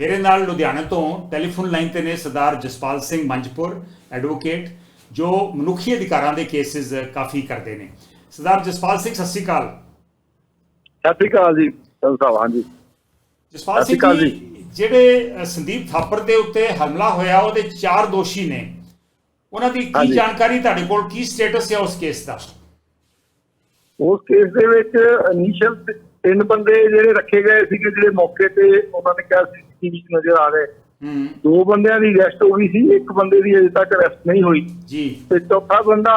ਮੇਰੇ ਨਾਲ ਲੁਧਿਆਣਾ ਤੋਂ ਟੈਲੀਫੋਨ ਲਾਈਨ ਤੇ ਨੇ ਸਰਦਾਰ ਜਸਪਾਲ ਸਿੰਘ ਮੰਜਪੁਰ ਐਡਵੋਕੇਟ ਜੋ ਮਨੁੱਖੀ ਅਧਿਕਾਰਾਂ ਦੇ ਕੇਸਿਸ ਕਾਫੀ ਕਰਦੇ ਨੇ। ਸਰਦਾਰ ਜਸਪਾਲ ਸਿੰਘ ਸਤਿ ਸ਼੍ਰੀ ਅਕਾਲ। ਸਤਿ ਸ਼੍ਰੀ ਅਕਾਲ ਜੀ ਸਾਹਿਬ ਹਾਂਜੀ। ਜਸਪਾਲ ਸਿੰਘ ਜੀ। ਜਿਹੜੇ ਸੰਦੀਪ ਥਾਪਰ ਦੇ ਉੱਤੇ ਹਮਲਾ ਹੋਇਆ ਉਹਦੇ ਚਾਰ ਦੋਸ਼ੀ ਨੇ। ਉਹਨਾਂ ਦੀ ਕੀ। ਜਾਣਕਾਰੀ ਤੁਹਾਡੇ ਕੋਲ? ਕੀ ਸਟੇਟਸ ਹੈ ਉਸ ਕੇਸ ਦਾ? ਉਸ ਕੇਸ ਦੇ ਵਿੱਚ ਇਨੀਸ਼ੀਅਲ ਤਿੰਨ ਬੰਦੇ ਜਿਹੜੇ ਰੱਖੇ ਗਏ ਸੀਗੇ ਜਿਹੜੇ ਮੌਕੇ ਤੇ ਉਹਨਾਂ ਨੇ ਕਿਹਾ ਸੀਸੀਟੀਵੀ ਨਜ਼ਰ ਆ ਰਹੇ। ਹੂੰ। ਦੋ ਬੰਦਿਆਂ ਦੀ ਅਰੈਸਟ ਹੋ ਗਈ ਸੀ ਇੱਕ ਬੰਦੇ ਦੀ ਅਜੇ ਤੱਕ ਅਰੈਸਟ ਨਹੀਂ ਹੋਈ। ਜੀ। ਤੇ ਚੌਥਾ ਬੰਦਾ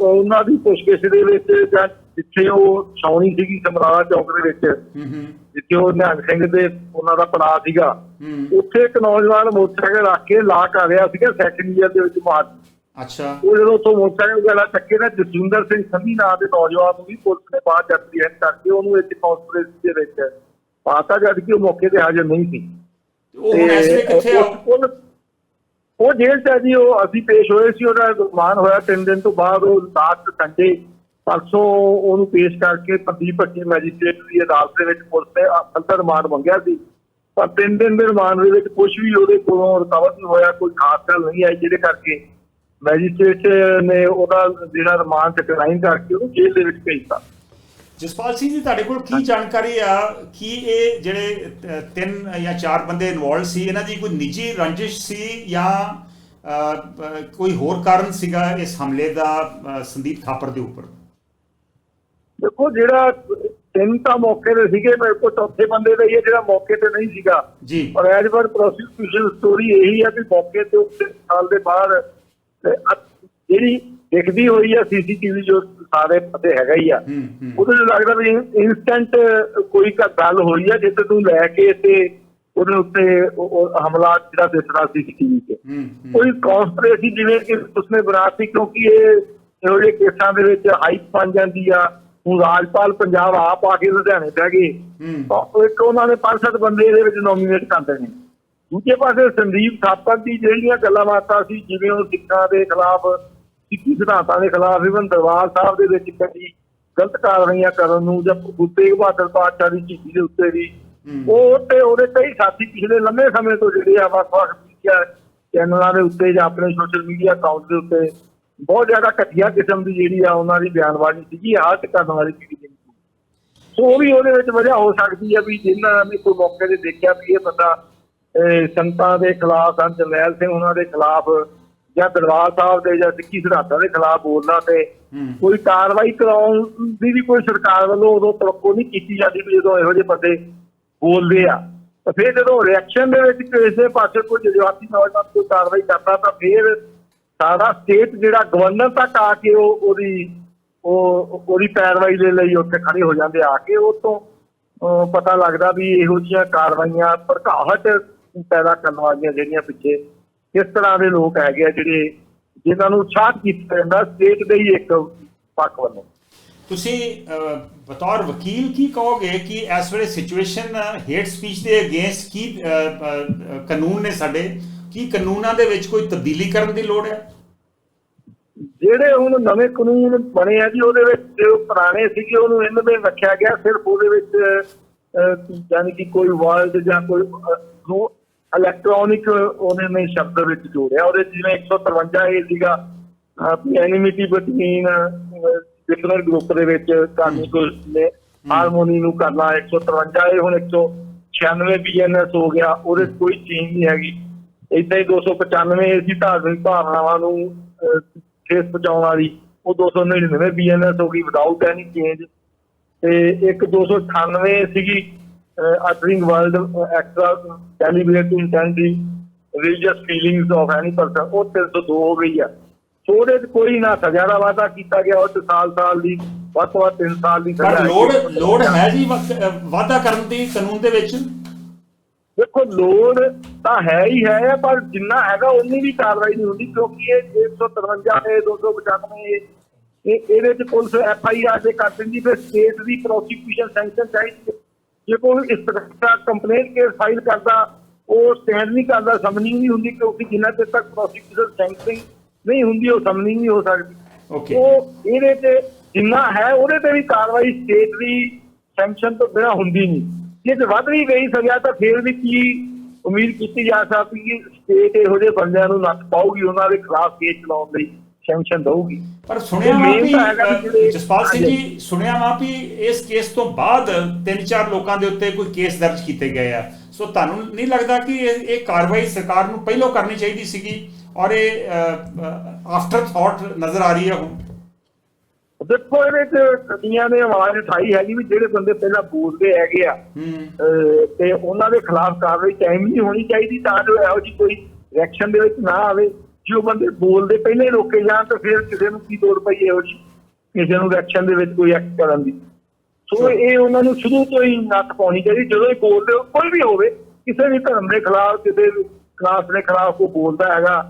ਉਹਨਾਂ ਦੀ ਪੁੱਛਗਿੱਛ ਦੇ ਵਿੱਚ ਜਾਂ ਜਿੱਥੇ ਉਹ ਛਾਉਣੀ ਸੀਗੀ ਸਮਰਾਲਾ ਚੌਕ ਦੇ ਵਿੱਚ ਹੂੰ ਹੂੰ। ਜਿੱਥੇ ਉਹ ਨਿਹੰਗ ਸਿੰਘ ਦੇ ਉਹਨਾਂ ਦਾ ਪੜਾਅ ਸੀਗਾ। ਹੂੰ। ਉੱਥੇ ਇੱਕ ਨੌਜਵਾਨ ਮੋਟਰਸਾਈਕਲ ਰੱਖ ਕੇ ਲਾ ਕਰ ਰਿਹਾ ਸੀਗਾ ਸੈਕੰਡ ਈਅਰ ਦੇ ਵਿੱਚ ਮਾਰ ਅੱਛਾ। ਉਹ ਜਦੋਂ ਉੱਥੋਂ ਮੋਟਰਸਾਈਕਲ ਵਗੈਰਾ ਚੱਕੇ ਨਾ ਜਸਵਿੰਦਰ ਸਿੰਘ ਸੰਧੀ ਨਾਂ ਦੇ ਨੌਜਵਾਨ ਨੂੰ ਵੀ ਪੁਲਿਸ ਨੇ ਬਾਅਦ ਚ ਐਪਰੀਹੈਂਡ ਕਰਕੇ ਉਹਨੂੰ ਇੱਕ ਕਾਨਫਰੰਸ ਦੇ ਵਿੱਚ ਪਾਤਾ ਜਦ ਕਿ ਉਹ ਮੌਕੇ ਤੇ ਹਾਜ਼ਰ ਨਹੀਂ ਸੀ। ਉਹ ਹੁਣ ਇਸ ਵੇਲੇ ਕਿੱਥੇ ਆ? ਉਹ- ਜੇਲ੍ਹ ਚ ਜੀ ਉਹ ਅਸੀਂ ਪੇਸ਼ ਹੋਏ ਸੀ ਉਹਦਾ ਰਿਮਾਂਡ ਹੋਇਆ ਤਿੰਨ ਦਿਨ ਤੋਂ ਬਾਅਦ ਉਹ ਲਾਸਟ ਸੰਡੇ ਪਰਸੋਂ ਉਹਨੂੰ ਪੇਸ਼ ਕਰਕੇ ਪ੍ਰਦੀਪ ਭੱਟੀ ਮੈਜਿਸਟ੍ਰੇਟ ਦੀ ਅਦਾਲਤ ਦੇ ਵਿੱਚ ਪੁਲਿਸ ਨੇ ਅੰਤਰ ਰਿਮਾਂਡ ਮੰਗਿਆ ਸੀ। ਪਰ ਤਿੰਨ ਦਿਨ ਦੇ ਰਿਮਾਂਡ ਦੇ ਵਿੱਚ ਕੁਝ ਵੀ ਉਹਦੇ ਕੋਲੋਂ ਰਿਕਵਰ ਨਹੀਂ ਹੋਇਆ ਕੋਈ ਖਾਸ ਗੱਲ ਨਹੀਂ ਆਈ ਜਿਹਦੇ ਕਰਕੇ ਮੈਜਿਸਟ੍ਰੇਟ ਨੇ ਉਹਦਾ ਜਿਹੜਾ ਰਿਮਾਂਡ ਡਿਕਲਾਈਨ ਕਰਕੇ ਉਹਨੂੰ ਜੇਲ੍ਹ ਦੇ ਵਿੱਚ ਭੇਜਤਾ। ਜਸਪਾਲ ਸਿੰਘ ਜੀ ਤੁਹਾਡੇ ਕੋਲ ਕੀ ਜਾਣਕਾਰੀ ਆ? ਕੀ ਇਹ ਜਿਹੜੇ ਤਿੰਨ ਜਾਂ ਚਾਰ ਬੰਦੇ ਇਨਵੋਲਡ ਸੀ ਇਹਨਾਂ ਦੀ ਕੋਈ ਨਿੱਜੀ ਰੰਜਿਸ਼ ਸੀ ਜਾਂ ਕੋਈ ਹੋਰ ਕਾਰਨ ਸੀਗਾ ਇਸ ਹਮਲੇ ਦਾ ਸੰਦੀਪ ਥਾਪਰ ਦੇ ਉੱਪਰ? ਦੇਖੋ ਜਿਹੜਾ ਤਿੰਨ ਤਾਂ ਮੌਕੇ ਤੇ ਸੀਗੇ ਮੇਰੇ ਕੋਲ ਚੌਥੇ ਬੰਦੇ ਦਾ ਹੀ ਹੈ ਜਿਹੜਾ ਮੌਕੇ ਤੇ ਨਹੀਂ ਸੀਗਾ। ਜੀ। ਪਰ ਐਜ ਪਰ ਪ੍ਰੋਸੀਕਿਊਸ਼ਨ ਸਟੋਰੀ ਇਹੀ ਹੈ ਕਿ ਮੌਕੇ ਤੇ ਉੱਤੇ ਸਾਲ ਦੇ ਬਾਅਦ ਜਿਹੜੀ ਦਿਖਦੀ ਹੋਈ ਹੈ ਸੀਸੀਟੀਵੀ ਜੋ ਸਾਰੇ ਪਤੇ ਹੈਗਾ ਹੀ ਆ ਉਹਦੇ ਚ ਲੱਗਦਾ ਵੀ ਇਨਸਟੈਂਟ ਕੋਈ ਕ ਗੱਲ ਹੋਈ ਹੈ ਜਿੱਥੇ ਤੂੰ ਲੈ ਕੇ ਤੇ ਉਹਦੇ ਉੱਤੇ ਹਮਲਾ ਜਿਹੜਾ ਦਿਸਦਾ ਸੀਸੀਟੀਵੀ ਤੇ। ਕੋਈ ਕੌਨਸਪੀਰੇਸੀ ਜਿਵੇਂ ਕਿ ਉਸਨੇ ਬਣਾਤੀ ਕਿਉਂਕਿ ਇਹ ਇਹੋ ਜਿਹੇ ਕੇਸਾਂ ਦੇ ਵਿੱਚ ਹਾਈਪ ਬਣ ਜਾਂਦੀ ਆ। ਹੁਣ ਰਾਜਪਾਲ ਪੰਜਾਬ ਆਪ ਆ ਕੇ ਲੁਧਿਆਣੇ ਬਹਿ ਗਏ। ਤਾਂ ਇੱਕ ਉਹਨਾਂ ਨੇ ਪੰਜ ਸੱਤ ਬੰਦੇ ਇਹਦੇ ਵਿੱਚ ਨੋਮੀਨੇਟ ਕਰਦੇ ਨੇ ਦੂਜੇ ਪਾਸੇ ਸੰਦੀਪ ਥਾਪਰ ਦੀ ਜਿਹੜੀਆਂ ਗੱਲਾਂ ਬਾਤਾਂ ਸੀ ਜਿਵੇਂ ਉਹ ਸਿੱਖਾਂ ਦੇ ਖਿਲਾਫ ਸਿੱਖੀ ਸਿਧਾਂਤਾਂ ਦੇ ਖਿਲਾਫ ਇਵਨ ਦਰਬਾਰ ਸਾਹਿਬ ਦੇ ਵਿੱਚ ਕਈ ਗਲਤ ਕਾਰਵਾਈਆਂ ਕਰਨ ਨੂੰ ਜਾਂ ਗੁਰੂ ਤੇਗ ਬਹਾਦਰ ਪਾਤਸ਼ਾਹ ਦੀ ਚੀਜ਼ੀ ਦੇ ਉੱਤੇ ਵੀ। ਉਹ ਤੇ ਉਹਦੇ ਕਈ ਸਾਥੀ ਪਿਛਲੇ ਲੰਮੇ ਸਮੇਂ ਤੋਂ ਜਿਹੜੇ ਆ ਵੱਖ-ਵੱਖ ਮੀਡੀਆ ਚੈਨਲਾਂ ਦੇ ਉੱਤੇ ਜਾਂ ਆਪਣੇ ਸੋਸ਼ਲ ਮੀਡੀਆ ਅਕਾਊਂਟ ਦੇ ਉੱਤੇ ਬਹੁਤ ਜ਼ਿਆਦਾ ਘਟੀਆ ਕਿਸਮ ਦੀ ਜਿਹੜੀ ਆ ਉਹਨਾਂ ਦੀ ਬਿਆਨਬਾਜ਼ੀ ਸੀਗੀ ਹਾਲਤ ਕਰਨ ਵਾਲੀ ਸੀਗੀ ਜਿਹੜੀ। ਸੋ ਉਹ ਵੀ ਉਹਦੇ ਵਿੱਚ ਵਜ੍ਹਾ ਹੋ ਸਕਦੀ ਹੈ ਵੀ ਜਿਨ੍ਹਾਂ ਨੇ ਕੋਈ ਮੌਕੇ ਤੇ ਦੇਖਿਆ ਵੀ ਇਹ ਬੰਦਾ ਸੰਤਾਂ ਦੇ ਖਿਲਾਫ ਸੰਤ ਜਰਨੈਲ ਸਿੰਘ ਉਹਨਾਂ ਦੇ ਖਿਲਾਫ ਜਾਂ ਦਰਬਾਰ ਸਾਹਿਬ ਦੇ ਜਾਂ ਸਿੱਖੀ ਸਿਧਾਂਤਾਂ ਦੇ ਖਿਲਾਫ ਬੋਲਣਾ ਤੇ ਕੋਈ ਕਾਰਵਾਈ ਕਰਾਉਣ ਦੀ ਵੀ ਕੋਈ ਸਰਕਾਰ ਵੱਲੋਂ ਉਦੋਂ ਤਰੱਕੋ ਨਹੀਂ ਕੀਤੀ ਜਾਂਦੀ ਵੀ ਜਦੋਂ ਇਹੋ ਜਿਹੇ ਬੰਦੇ ਬੋਲਦੇ ਆ। ਤਾਂ ਫਿਰ ਜਦੋਂ ਰਿਐਕਸ਼ਨ ਦੇ ਵਿੱਚ ਕਿਸੇ ਪਾਸੇ ਕੋਈ ਜਜ਼ਬਾਤੀ ਨੌਜਵਾਨ ਕੋਈ ਕਾਰਵਾਈ ਕਰਦਾ ਤਾਂ ਫਿਰ ਸਾਰਾ ਸਟੇਟ ਜਿਹੜਾ ਗਵਰਨਰ ਤੱਕ ਆ ਕੇ ਉਹ ਉਹਦੀ ਉਹ ਉਹਦੀ ਪੈਰਵਾਈ ਦੇ ਲਈ ਉੱਥੇ ਖੜੇ ਹੋ ਜਾਂਦੇ ਆ ਕੇ। ਉਹ ਤੋਂ ਪਤਾ ਲੱਗਦਾ ਵੀ ਇਹੋ ਜਿਹੀਆਂ ਕਾਰਵਾਈਆਂ ਭੜਕਾਹਟ ਪੈਦਾ ਕਰਨ ਵਾਲੀਆਂ ਜਿਹੜੀਆਂ ਪਿੱਛੇ ਕਿਸ ਤਰ੍ਹਾਂ ਦੇ ਲੋਕ ਹੈਗੇ ਆ ਜਿਹੜੇ ਜਿਨ੍ਹਾਂ ਨੂੰ ਉਤਸ਼ਾਹਤ ਕੀਤਾ ਜਾਂਦਾ ਸਟੇਟ ਦੇ ਹੀ ਇੱਕ ਪੱਖ ਵੱਲੋਂ। ਤੁਸੀਂ ਬਤੌਰ ਵਕੀਲ ਕੀ ਕਹੋਗੇ ਕਿ ਇਸ ਵੇਲੇ ਸਿਚੁਏਸ਼ਨ ਹੇਟ ਸਪੀਚ ਦੇ ਅਗੇਂਸਟ ਕੀ ਕਾਨੂੰਨ ਨੇ ਸਾਡੇ ਕੀ ਕਾਨੂੰਨਾਂ ਦੇ ਵਿੱਚ ਕੋਈ ਤਬਦੀਲੀ ਕਰਨ ਦੀ ਲੋੜ ਹੈ? ਜਿਹੜੇ ਹੁਣ ਨਵੇਂ ਕਾਨੂੰਨ ਬਣੇ ਆ ਜੀ ਉਹਦੇ ਵਿੱਚ ਜੋ ਪੁਰਾਣੇ ਸੀਗੇ ਉਹਨੂੰ ਇਹਨਾਂ ਵਿੱਚ ਰੱਖਿਆ ਗਿਆ ਸਿਰਫ ਉਹਦੇ ਵਿੱਚ ਯਾਨੀ ਕਿ ਕੋਈ ਵਰਡ ਜਾਂ ਕੋਈ ਇਲੈਕਟ੍ਰੋਨਿਕ ਉਹਨੇ ਨੇ ਸ਼ਬਦ ਵਿੱਚ ਜੋੜਿਆ ਉਹਦੇ ਜਿਵੇਂ 153 ਇਹ ਸੀਗਾ ਐਨਿਮਿਟੀ ਬਿਟਵੀਨ ਡਿਫਰੈਂਟ ਗਰੁੱਪ ਦੇ ਵਿੱਚ ਕਾਨੂੰਨ ਨੇ ਹਾਰਮੋਨੀ ਨੂੰ ਕਰਨਾ 153 ਇਹ ਹੁਣ 196 ਬੀਐਨਐਸ ਹੋ ਗਿਆ ਉਹਦੇ ਕੋਈ ਚੇਂਜ ਨਹੀਂ ਹੈਗੀ। ਇਦਾਂ ਹੀ 295 ਸੀ ਧਾਰਮਿਕ ਭਾਵਨਾਵਾਂ ਨੂੰ ਠੇਸ ਪਹੁੰਚਾਉਣ ਵਾਲੀ ਉਹ 299 ਬੀਐਨਐਸ ਹੋ ਗਈ ਵਿਦਆਊਟ ਐਨੀ ਚੇਂਜ ਤੇ ਇੱਕ 298 ਸੀਗੀ uttering world extra calibrate to intent religious feelings of any person ਉਹ 302 ਹੋ ਗਈ ਆ। ਸੋ ਉਹਦੇ 'ਚ ਕੋਈ ਨਾ ਸਜ਼ਾ ਦਾ ਵਾਅਦਾ ਕੀਤਾ ਗਿਆ ਉਹ ਸਾਲ ਸਾਲ ਦੀ ਵੱਧ ਤੋਂ ਵੱਧ 3 ਸਾਲ ਦੀ ਸਜ਼ਾ ਲੋੜ ਹੈ ਜੀ ਵਾਅਦਾ ਕਰਨ ਦੀ ਕਾਨੂੰਨ ਦੇ ਵਿੱਚ? ਦੇਖੋ ਲੋੜ ਤਾਂ ਹੈ ਹੀ ਹੈ ਪਰ ਜਿੰਨਾ ਹੈਗਾ ਉਨੀ ਵੀ ਕਾਰਵਾਈ ਨਹੀਂ ਹੁੰਦੀ ਕਿਉਂਕਿ ਇਹ 153 ਹੈ 295 ਇਹ ਇਹ- ਇਹਦੇ ਚ ਪੁਲਿਸ ਐਫ ਆਈ ਆਰ ਦੇ ਕਰ ਦਿੰਦੀ ਫਿਰ ਸਟੇਟ ਦੀ ਪ੍ਰੋਸੀਕਿਊਸ਼ਨ ਸੈਂਕਸ਼ਨ ਚਾਹੀਦੀ। ਜੇ ਕੋਈ ਇਸ ਤਰ੍ਹਾਂ ਦਾ ਕੰਪਲੇਂਟ ਕੇਸ ਫਾਈਲ ਕਰਦਾ ਉਹ ਸਟੈਂਡ ਨਹੀਂ ਕਰਦਾ ਸਮਨਿੰਗ ਨਹੀਂ ਹੁੰਦੀ ਕਿਉਂਕਿ ਜਿੰਨਾ ਚਿਰ ਤੱਕ ਪ੍ਰੋਸੀਕਿਊਸ਼ਨ ਸੈਂਕਸ਼ਨ ਨਹੀਂ ਹੁੰਦੀ ਉਹ ਸਮਨਿੰਗ ਨਹੀਂ ਹੋ ਸਕਦੀ। ਓਕੇ ਉਹ ਇਹਦੇ ਤੇ ਜਿੰਨਾ ਹੈ ਉਹਦੇ ਤੇ ਵੀ ਕਾਰਵਾਈ ਸਟੇਟ ਦੀ ਸੈਂਕਸ਼ਨ ਤੋਂ ਬਿਨਾਂ ਹੁੰਦੀ ਨਹੀਂ। ਜੇ ਤੇ ਵੱਧ ਵੀ ਗਈ ਸਜ਼ਾ ਤਾਂ ਫਿਰ ਵੀ ਕੀ ਉਮੀਦ ਕੀਤੀ ਜਾ ਸਕਦੀ ਕਿ ਸਟੇਟ ਇਹੋ ਜਿਹੇ ਬੰਦਿਆਂ ਨੂੰ ਨੱਥ ਪਾਊਗੀ ਉਹਨਾਂ ਦੇ ਖਿਲਾਫ ਕੇਸ ਚਲਾਉਣ ਲਈ। ਸੈਂਕਸ਼ਨ ਦਊਗੀ। ਪਰ ਸੁਣਿਆ ਵਾ ਵੀ ਜਸਪਾਲ ਸਿੰਘ। ਜੀ ਸੁਣਿਆ ਵਾ ਵੀ ਇਸ ਕੇਸ ਤੋਂ ਬਾਅਦ ਤਿੰਨ ਚਾਰ ਲੋਕਾਂ ਦੇ ਉੱਤੇ ਕੋਈ ਕੇਸ ਦਰਜ ਕੀਤੇ ਗਏ ਆ। ਸੋ ਤੁਹਾਨੂੰ ਨਹੀਂ ਲੱਗਦਾ ਕਿ ਇਹ ਇਹ ਕਾਰਵਾਈ ਸਰਕਾਰ ਨੂੰ ਪਹਿਲਾਂ ਕਰਨੀ ਚਾਹੀਦੀ ਸੀਗੀ ਔਰ ਇਹ ਆਫਟਰ ਥਾਟ ਨਜ਼ਰ ਆ ਰਹੀ ਹੈ ਹੁਣ? ਦੇਖੋ ਇਹਦੇ ਚ ਕਦੀਆਂ ਨੇ ਆਵਾਜ਼ ਉਠਾਈ ਹੈਗੀ ਵੀ ਜਿਹੜੇ ਬੰਦੇ ਪਹਿਲਾਂ ਬੋਲਦੇ ਹੈਗੇ ਆ ਤੇ ਉਹਨਾਂ ਦੇ ਖਿਲਾਫ ਕਾਰਵਾਈ ਟਾਈਮ ਨਹੀਂ ਹੋਣੀ ਚਾਹੀਦੀ ਤਾਂ ਜੋ ਇਹੋ ਜਿਹੀ ਕੋਈ ਰਿਐਕਸ਼ਨ ਦੇ ਵਿੱਚ ਨਾ ਆਵੇ। ਜੇ ਉਹ ਬੰਦੇ ਬੋਲਦੇ ਪਹਿਲੇ ਰੋਕੇ ਜਾਣ ਤਾਂ ਫਿਰ ਕਿਸੇ ਨੂੰ ਕੀ ਲੋੜ ਪਈ ਇਹੋ ਜਿਹੀ? ਕਿਸੇ ਨੂੰ ਰਿਐਕਸ਼ਨ ਦੇ ਵਿੱਚ ਕੋਈ ਐਕਟ ਕਰਨ ਦੀ। ਸੋ ਇਹ ਉਹਨਾਂ ਨੂੰ ਸ਼ੁਰੂ ਤੋਂ ਹੀ ਨੱਥ ਪਾਉਣੀ ਚਾਹੀਦੀ ਜਦੋਂ ਹੀ ਬੋਲਦੇ ਹੋ, ਕੋਈ ਵੀ ਹੋਵੇ ਕਿਸੇ ਵੀ ਧਰਮ ਦੇ ਖਿਲਾਫ ਕਿਸੇ ਕਲਾਸ ਦੇ ਖਿਲਾਫ ਕੋਈ ਬੋਲਦਾ ਹੈਗਾ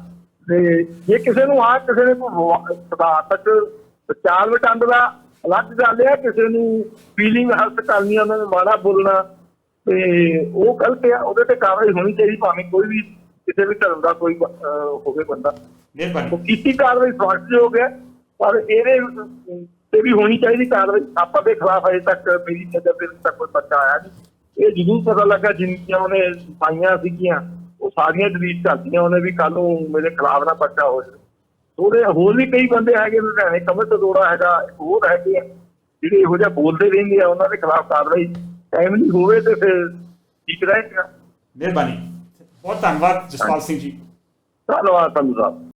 ਤੇ ਜੇ ਕਿਸੇ ਨੂੰ ਆ ਕਿਸੇ ਨੇ ਕੋਈ ਸਦਾਤਕ ਚਾਲ ਵਟੰਡ ਦਾ ਅਲੱਗ ਗੱਲ ਹੈ ਕਿਸੇ ਨੂੰ ਫੀਲਿੰਗ ਹਰਟ ਕਰਨੀ ਉਹਨਾਂ ਨੂੰ ਮਾੜਾ ਬੋਲਣਾ ਤੇ ਉਹ ਗਲਤ ਆ ਉਹਦੇ ਤੇ ਕਾਰਵਾਈ ਹੋਣੀ ਚਾਹੀਦੀ ਭਾਵੇਂ ਕੋਈ ਵੀ ਕਿਸੇ ਵੀ ਧਰਮ ਦਾ ਕੋਈ ਹੋਵੇ ਬੰਦਾ। ਮਿਹਰਬਾਨੀ। ਕੀਤੀ ਕਾਰਵਾਈ ਫਾਸਟ ਹੋ ਗਿਆ ਪਰ ਇਹਦੇ ਤੇ ਵੀ ਹੋਣੀ ਚਾਹੀਦੀ ਕਾਰਵਾਈ। ਆਪਾਂ ਦੇ ਖਿਲਾਫ ਅਜੇ ਤੱਕ ਮੇਰੀ ਨਜ਼ਰ ਤਾਂ ਕੋਈ ਪੱਕਾ ਆਇਆ ਨਹੀਂ। ਇਹ ਜ਼ਰੂਰ ਪਤਾ ਲੱਗਾ ਜਿੰਨੀਆਂ ਉਹਨੇ ਪਾਈਆਂ ਸੀਗੀਆਂ ਉਹ ਸਾਰੀਆਂ ਡਿਲੀਟ ਕਰਤੀਆਂ ਉਹਨੇ ਵੀ ਕੱਲ ਨੂੰ ਮੇਰੇ ਖਿਲਾਫ ਨਾ ਪੱਕਾ ਹੋ ਜਾਵੇ। ਥੋੜੇ ਹੋਰ ਵੀ ਕਈ ਬੰਦੇ ਹੈਗੇ ਲੁਧਿਆਣੇ ਕਮਰ ਤਦੋੜਾ ਹੈਗਾ ਹੋਰ ਹੈਗੇ ਆ ਜਿਹੜੇ ਇਹੋ ਜਿਹਾ ਬੋਲਦੇ ਰਹਿੰਦੇ ਆ ਉਹਨਾਂ ਦੇ ਖਿਲਾਫ ਕਾਰਵਾਈ ਟਾਈਮ ਨਹੀਂ ਹੋਵੇ ਤੇ ਫਿਰ ਠੀਕ ਰਹੇਗਾ ਮਿਹਰਬਾਨੀ। ਬਹੁਤ ਧੰਨਵਾਦ ਜਸਪਾਲ ਸਿੰਘ ਜੀ। ਧੰਨਵਾਦ ਤੁਹਾਨੂੰ ਸਾਹਿਬ